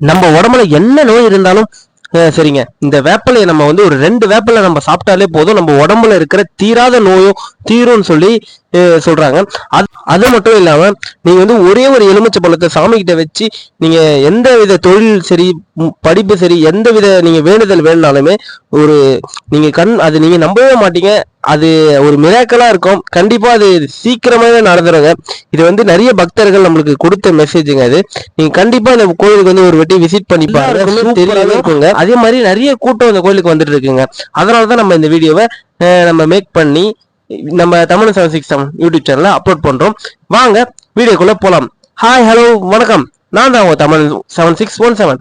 நம்ம உடம்புல என்ன நோய் இருந்தாலும் சரிங்க. இந்த வேப்பிலையை நம்ம வந்து ஒரு ரெண்டு வேப்பிலை நம்ம சாப்பிட்டாலே போதும். நம்ம உடம்புல இருக்கிற தீராத நோயும் தீரும்னு சொல்லி சொல்றாங்க. அது அது மட்டும் இல்லாம நீங்க வந்து ஒரே ஒரு எலுமிச்சை பழத்தை சாமி கிட்ட வச்சு நீங்க எந்த வித தொழில் சரி படிப்பு சரி எந்த வித நீங்க வேண்டுதல் வேணுனாலுமே ஒரு நீங்க கண் அது நீங்க நம்பவே மாட்டீங்க. அது ஒரு மிராக்கலா இருக்கும். கண்டிப்பா அது சீக்கிரமாவே நடந்துருங்க. இது வந்து நிறைய பக்தர்கள் நம்மளுக்கு கொடுத்த மெசேஜுங்க அது. நீங்க கண்டிப்பா இந்த கோயிலுக்கு வந்து ஒரு வாட்டி விசிட் பண்ணி பாருங்க. தெரியாம இருக்குங்க. அதே மாதிரி நிறைய கூட்டம் இந்த கோயிலுக்கு வந்துட்டு இருக்குங்க. அதனாலதான் நம்ம இந்த வீடியோவை நம்ம மேக் பண்ணி நம்ம Tamil seven six seven YouTube சேனல்ல அப்லோட் பண்றோம். வாங்க வீடியோக்குள்ள போலாம். ஹாய் ஹலோ வணக்கம். நான் தான் உங்க Tamil seven six one seven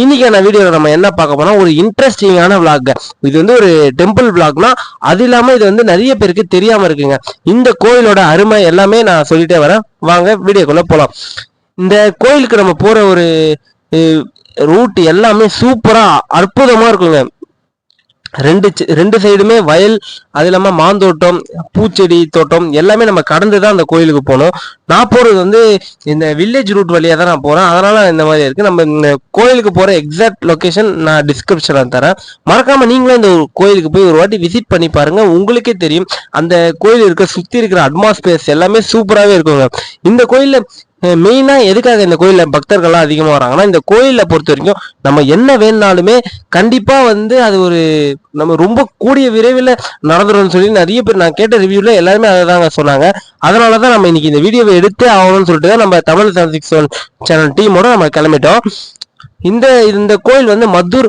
இன்னைக்கான வீடியோவில் நம்ம என்ன பார்க்க போறோம் ஒரு இன்ட்ரெஸ்டிங்கான விளாக் இது வந்து ஒரு டெம்பிள் விளாக்னா அது இல்லாம இது வந்து நிறைய பேருக்கு தெரியாம இருக்குங்க. இந்த கோயிலோட அருமை எல்லாமே நான் சொல்லிட்டே வரேன். வாங்க வீடியோக்குள்ள போலாம். இந்த கோயிலுக்கு நம்ம போற ஒரு ரூட் எல்லாமே சூப்பரா அற்புதமா இருக்குங்க. ரெண்டு ரெண்டு சைடுமே வயல் அது இல்லாமல் மாந்தோட்டம் பூச்செடி தோட்டம் எல்லாமே நம்ம கடந்து தான் அந்த கோயிலுக்கு போகணும். நான் போகிறது வந்து இந்த வில்லேஜ் ரூட் வழியாக தான் நான் போகிறேன் அதனால் இந்த மாதிரி இருக்குது நம்ம இந்த கோயிலுக்கு போகிற எக்ஸாக்ட் லொக்கேஷன் நான் டிஸ்கிரிப்ஷனில் தரேன். மறக்காமல் நீங்களும் இந்த ஒரு கோயிலுக்கு போய் ஒரு வாட்டி விசிட் பண்ணி பாருங்கள் உங்களுக்கே தெரியும். அந்த கோயில் இருக்க சுற்றி இருக்கிற அட்மாஸ்பியர்ஸ் எல்லாமே சூப்பராகவே இருக்குங்க. இந்த கோயிலில் மெயினாக எதுக்காக இந்த கோயிலில் பக்தர்கள்லாம் அதிகமாக வராங்கன்னா இந்த கோயிலை பொறுத்த வரைக்கும் நம்ம என்ன வேணுனாலுமே கண்டிப்பாக வந்து அது ஒரு நம்ம ரொம்ப கூடிய விரைவில் நடந்துடும் சொல்லி நிறைய பேர் நான் கேட்ட ரிவ்யூவில் எல்லாருமே அதை தாங்க சொன்னாங்க. அதனால தான் நம்ம இன்னைக்கு இந்த வீடியோவை எடுத்தே ஆகணும்னு சொல்லிட்டு தான் நம்ம Tamil seven six one channel டீமோட நம்ம கிளம்பிட்டோம். இந்த இந்த கோயில் வந்து மதுர்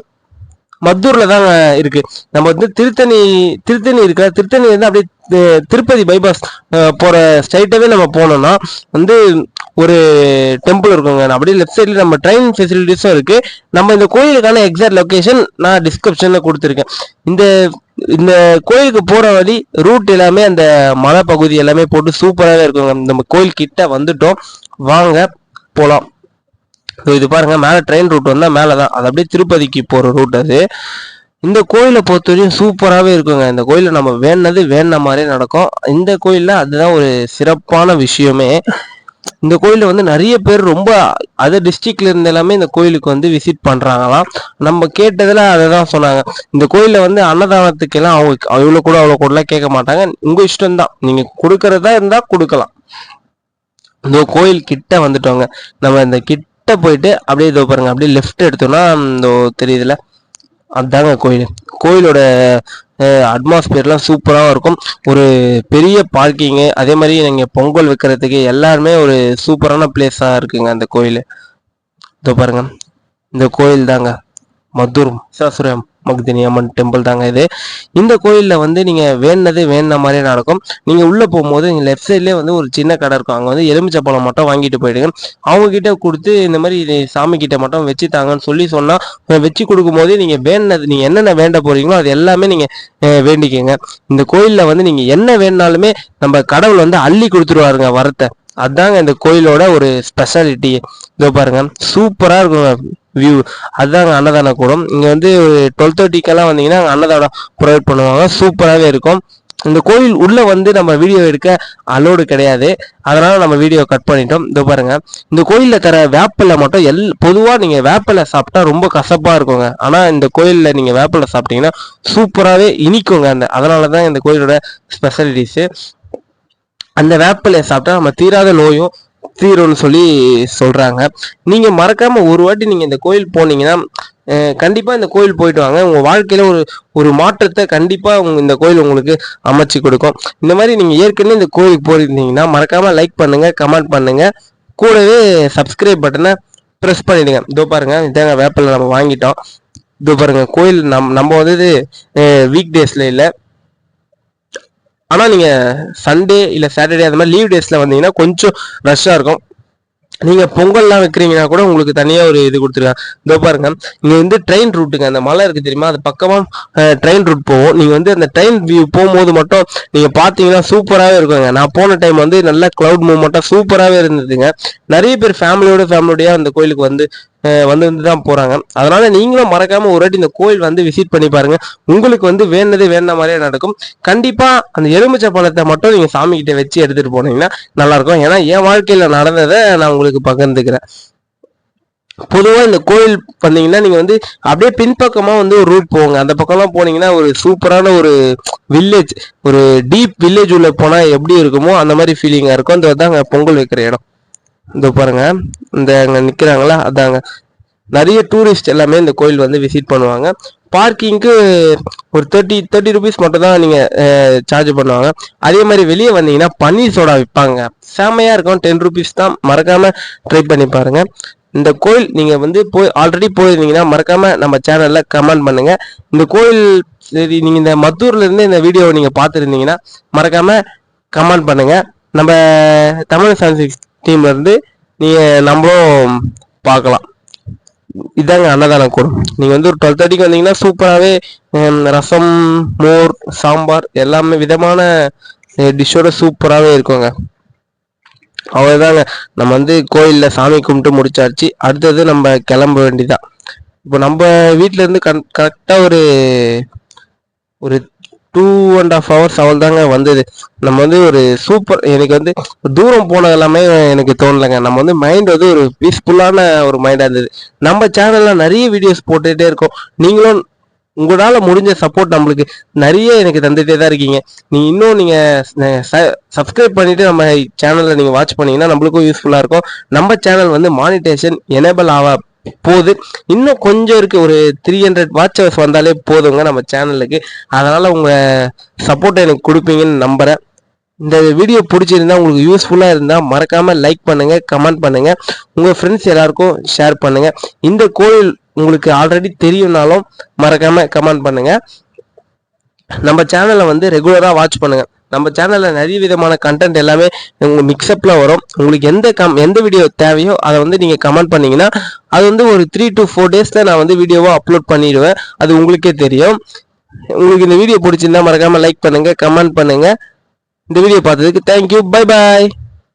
மத்தூர்ல தாங்க இருக்கு. நம்ம வந்து திருத்தணி திருத்தணி இருக்கிற திருத்தணி வந்து அப்படியே திருப்பதி பைபாஸ் போற ஸ்ட்ரைட்டாவே நம்ம போனோம்னா வந்து ஒரு டெம்பிள் இருக்குங்க. அப்படியே லெஃப்ட் சைடில் நம்ம ட்ரெயின் ஃபெசிலிட்டிஸும் இருக்கு. நம்ம இந்த கோயிலுக்கான எக்ஸாக்ட் லொக்கேஷன் நான் டிஸ்கிரிப்ஷன்ல கொடுத்துருக்கேன். இந்த இந்த கோயிலுக்கு போற வழி ரூட் எல்லாமே அந்த மலை பகுதி எல்லாமே போட்டு சூப்பராகவே இருக்குங்க. நம்ம கோயில் கிட்ட வந்துட்டோம். வாங்க போலாம். இது பாருங்க மேலே ட்ரெயின் ரூட் வந்தால் மேலே தான் அது அப்படியே திருப்பதிக்கு போகிற ரூட் அது. இந்த கோயிலை பொறுத்தவரையும் சூப்பராகவே இருக்குங்க. இந்த கோயிலில் நம்ம வேணது வேணுன மாதிரியே நடக்கும். இந்த கோயிலில் அதுதான் ஒரு சிறப்பான விஷயமே. இந்த கோயிலில் வந்து நிறைய பேர் ரொம்ப அதர் டிஸ்ட்ரிக்ட்ல இருந்து எல்லாமே இந்த கோயிலுக்கு வந்து விசிட் பண்ணுறாங்களாம் நம்ம கேட்டதில் அதை தான் சொன்னாங்க. இந்த கோயிலில் வந்து அன்னதானத்துக்கெல்லாம் அவங்க அவ்வளோ கூட அவ்வளோ கூடலாம் கேட்க மாட்டாங்க. உங்கள் இஷ்டம் தான் நீங்கள் கொடுக்கறதா இருந்தால் கொடுக்கலாம். இந்த கோயில் கிட்ட வந்துட்டோங்க நம்ம இந்த கிட்ட போயிட்டு அப்படியே இதோ பாருங்க அப்படியே லெஃப்ட் எடுத்தோம்னா இந்த தெரியுதுல அதாங்க கோயில். கோயிலோட அட்மாஸ்பியர்லாம் சூப்பராகவும் இருக்கும். ஒரு பெரிய பார்க்கிங்கு அதே மாதிரி நீங்கள் பொங்கல் வைக்கிறதுக்கு எல்லாருமே ஒரு சூப்பரான பிளேஸாக இருக்குங்க அந்த கோயில். இதோ பாருங்க இந்த கோயில் தாங்க மதுர் சாசுரம். மக்தினி அம்மன் டெம்பிள் தாங்க இது. இந்த கோயிலில் வந்து நீங்கள் வேணுனது வேணுன மாதிரியே நடக்கும். நீங்கள் உள்ளே போகும்போது நீங்கள் லெஃப்ட் சைட்லேயே வந்து ஒரு சின்ன கடை இருக்கும். அங்கே வந்து எலுமிச்சை பழம் மட்டும் வாங்கிட்டு போயிடுங்க அவங்கக்கிட்ட கொடுத்து இந்த மாதிரி இது சாமி கிட்ட மட்டும் வச்சு தாங்கன்னு சொல்லி சொன்னால் வச்சு கொடுக்கும்போது நீங்கள் வேணுனது நீங்கள் என்னென்ன வேண்ட போகிறீங்களோ அது எல்லாமே நீங்கள் வேண்டிக்கங்க. இந்த கோயிலில் வந்து நீங்கள் என்ன வேணுனாலுமே நம்ம கடவுள் வந்து அள்ளி கொடுத்துருவாருங்க வரத்தை. அதாங்க இந்த கோயிலோட ஒரு ஸ்பெஷாலிட்டி இதோ பாருங்க. சூப்பராக இருக்கும் வியூ அதுதாங்க அன்னதான கூடம். இங்கே வந்து டுவெல் தேர்ட்டிக்கெல்லாம் வந்தீங்கன்னா அங்கே அன்னதானம் ப்ரொவைட் பண்ணுவாங்க. சூப்பராகவே இருக்கும். இந்த கோயில் உள்ள வந்து நம்ம வீடியோ எடுக்க அலோடு கிடையாது. அதனால நம்ம வீடியோ கட் பண்ணிட்டோம். இதோ பாருங்க. இந்த கோயிலில் தர வேப்பிலை மட்டும் எல் பொதுவாக நீங்கள் வேப்பிலை சாப்பிட்டா ரொம்ப கசப்பாக இருக்குங்க. ஆனால் இந்த கோயிலில் நீங்கள் வேப்பிலை சாப்பிட்டீங்கன்னா சூப்பராகவே இனிக்குங்க. அந்த அதனால தான் இந்த கோயிலோட ஸ்பெஷலிட்டிஸு அந்த வேப்பிலையை சாப்பிட்டா நம்ம தீராத நோயும் தீரும்னு சொல்லி சொல்கிறாங்க நீங்கள் மறக்காமல் ஒரு வாட்டி நீங்கள் இந்த கோயில் போனீங்கன்னா கண்டிப்பாக இந்த கோயில் போயிட்டு வாங்க. உங்கள் வாழ்க்கையில் ஒரு ஒரு மாற்றத்தை கண்டிப்பாக உங்க இந்த கோயில் உங்களுக்கு அமைச்சு கொடுக்கும். இந்த மாதிரி நீங்கள் ஏற்கனவே இந்த கோயிலுக்கு போயிருந்தீங்கன்னா மறக்காமல் லைக் பண்ணுங்கள் கமெண்ட் பண்ணுங்கள் கூடவே சப்ஸ்கிரைப் பட்டனை ப்ரெஸ் பண்ணிடுங்க. இதோ பாருங்க இதாங்க வேப்பில் நம்ம வாங்கிட்டோம். இதோ பாருங்க கோயில் நம் நம்ம வந்து வீக் டேஸில் இல்லை. ஆனால் நீங்கள் சண்டே இல்லை சாட்டர்டே அந்த மாதிரி லீவ் டேஸில் வந்தீங்கன்னா கொஞ்சம் ரஷ்ஷாக இருக்கும். நீங்கள் பொங்கல்லாம் வைக்கிறீங்கன்னா கூட உங்களுக்கு தனியாக ஒரு இது கொடுத்துருக்காங்க இதோ பாருங்க இங்கே வந்து ட்ரெயின் ரூட்டுங்க அந்த மலை இருக்குது தெரியுமா? அது பக்கமாக ட்ரெயின் ரூட் போகும். நீங்கள் வந்து அந்த ட்ரெயின் வியூ போகும்போது மட்டும் நீங்கள் பார்த்தீங்கன்னா சூப்பராகவே இருக்குங்க நான் போன டைம் வந்து நல்லா க்ளவுட் மூவ்மெண்ட்டாக சூப்பராகவே இருந்ததுங்க. நிறைய பேர் ஃபேமிலியோட ஃபேமிலியோடய அந்த கோயிலுக்கு வந்து வந்து வந்து தான் போகிறாங்க அதனால் நீங்களும் மறக்காமல் ஒரு வாட்டி இந்த கோயில் வந்து விசிட் பண்ணி பாருங்கள் உங்களுக்கு வந்து வேணது வேண மாதிரியே நடக்கும். கண்டிப்பாக அந்த எலுமிச்சை பழத்தை மட்டும் நீங்கள் சாமிக்கிட்ட வச்சு எடுத்துகிட்டு போனீங்கன்னா நல்லாயிருக்கும். ஏன்னா என் வாழ்க்கையில் நடந்ததை நான் உங்களுக்கு பகிர்ந்துக்கிறேன். பொதுவாக இந்த கோயில் வந்தீங்கன்னா நீங்கள் வந்து அப்படியே பின்பக்கமாக வந்து ஒரு ரூட் போங்க. அந்த பக்கம்லாம் போனீங்கன்னா ஒரு சூப்பரான ஒரு வில்லேஜ் ஒரு டீப் வில்லேஜ் உள்ள போனால் எப்படி இருக்குமோ அந்த மாதிரி ஃபீலிங்காக இருக்கும். அந்த தான் பொங்கல் வைக்கிற இடம். இந்த பாருங்க. இந்த அங்கே நிற்கிறாங்களா அதாங்க. நிறைய டூரிஸ்ட் எல்லாமே இந்த கோயில் வந்து விசிட் பண்ணுவாங்க. பார்க்கிங்க்கு ஒரு தேர்ட்டி தேர்ட்டி ருபீஸ் மட்டும் தான் நீங்கள் சார்ஜ் பண்ணுவாங்க. அதே மாதிரி வெளியே வந்தீங்கன்னா பன்னீர் சோடா விற்பாங்க செமையாக இருக்கும். டென் ருபீஸ் தான். மறக்காமல் ட்ரை பண்ணி பாருங்க. இந்த கோயில் நீங்கள் வந்து போய் ஆல்ரெடி போயிருந்தீங்கன்னா மறக்காமல் நம்ம சேனலில் கமெண்ட் பண்ணுங்கள் இந்த கோயில் சரி நீங்கள் இந்த மத்தூர்லேருந்து இந்த வீடியோவை நீங்கள் பார்த்துருந்தீங்கன்னா மறக்காமல் கமெண்ட் பண்ணுங்கள் நம்ம தமிழ் சயின்ஸ் டீம்ல இருந்து நீங்கள் நம்மளும் பார்க்கலாம். இதாங்க அன்னதானம் கூடும் நீங்கள் வந்து ஒரு டுவெல் தேர்ட்டிக்கு வந்தீங்கன்னா சூப்பராகவே ரசம் மோர் சாம்பார் எல்லாமே விதமான டிஷ்ஷோட சூப்பராகவே இருக்குங்க. அவ்வளோதாங்க நம்ம வந்து கோயிலில் சாமி கும்பிட்டு முடிச்சாச்சு. அடுத்தது நம்ம கிளம்ப வேண்டியதான் இப்போ நம்ம வீட்டிலேருந்து கன் கரெக்டாக ஒரு ஒரு டூ அண்ட் ஆஃப் ஹவர்ஸ் அவள் தாங்க வந்தது. நம்ம வந்து ஒரு சூப்பர் எனக்கு வந்து தூரம் போனது எல்லாமே எனக்கு தோணலைங்க. நம்ம வந்து மைண்ட் வந்து ஒரு பீஸ்ஃபுல்லான ஒரு மைண்டாக இருந்தது. நம்ம சேனலில் நிறைய வீடியோஸ் போட்டுகிட்டே இருக்கோம். நீங்களும் உங்களால் முடிஞ்ச சப்போர்ட் நம்மளுக்கு நிறைய எனக்கு தந்துகிட்டே தான் இருக்கீங்க. நீங்கள் இன்னும் நீங்கள் சப்ஸ்கிரைப் பண்ணிட்டு நம்ம சேனலில் நீங்கள் வாட்ச் பண்ணீங்கன்னா நம்மளுக்கும் யூஸ்ஃபுல்லாக இருக்கும். நம்ம சேனல் வந்து மானிட்டேஷன் எனேபிள் ஆக போகுது. இன்னும் கொஞ்சம் இருக்குது ஒரு த்ரீ ஹண்ட்ரட் வாட்ச் ஹவர்ஸ் வந்தாலே போதுங்க நம்ம சேனலுக்கு அதனால் உங்கள் சப்போர்ட்டை எனக்கு கொடுப்பீங்கன்னு நம்புகிறேன் இந்த வீடியோ பிடிச்சிருந்தா உங்களுக்கு யூஸ்ஃபுல்லாக இருந்தால் மறக்காமல் லைக் பண்ணுங்கள் கமெண்ட் பண்ணுங்கள் உங்கள் ஃப்ரெண்ட்ஸ் எல்லாருக்கும் ஷேர் பண்ணுங்கள் இந்த கோயில் உங்களுக்கு ஆல்ரெடி தெரியும்னாலும் மறக்காமல் கமெண்ட் பண்ணுங்கள் நம்ம சேனலை வந்து ரெகுலராக வாட்ச் பண்ணுங்கள் நம்ம சேனலில் நிறைய விதமான கண்டென்ட் எல்லாமே உங்கள் மிக்சப்பில் வரும். உங்களுக்கு எந்த கம் எந்த வீடியோ தேவையோ அதை வந்து நீங்கள் கமெண்ட் பண்ணிங்கன்னா அது வந்து ஒரு த்ரீ டு ஃபோர் டேஸில் நான் வந்து வீடியோவாக அப்லோட் பண்ணிடுவேன். அது உங்களுக்கே தெரியும். உங்களுக்கு இந்த வீடியோ பிடிச்சிருந்தா மறக்காமல் லைக் பண்ணுங்கள் கமெண்ட் பண்ணுங்கள் இந்த வீடியோ பார்த்ததுக்கு தேங்க்யூ பை பாய்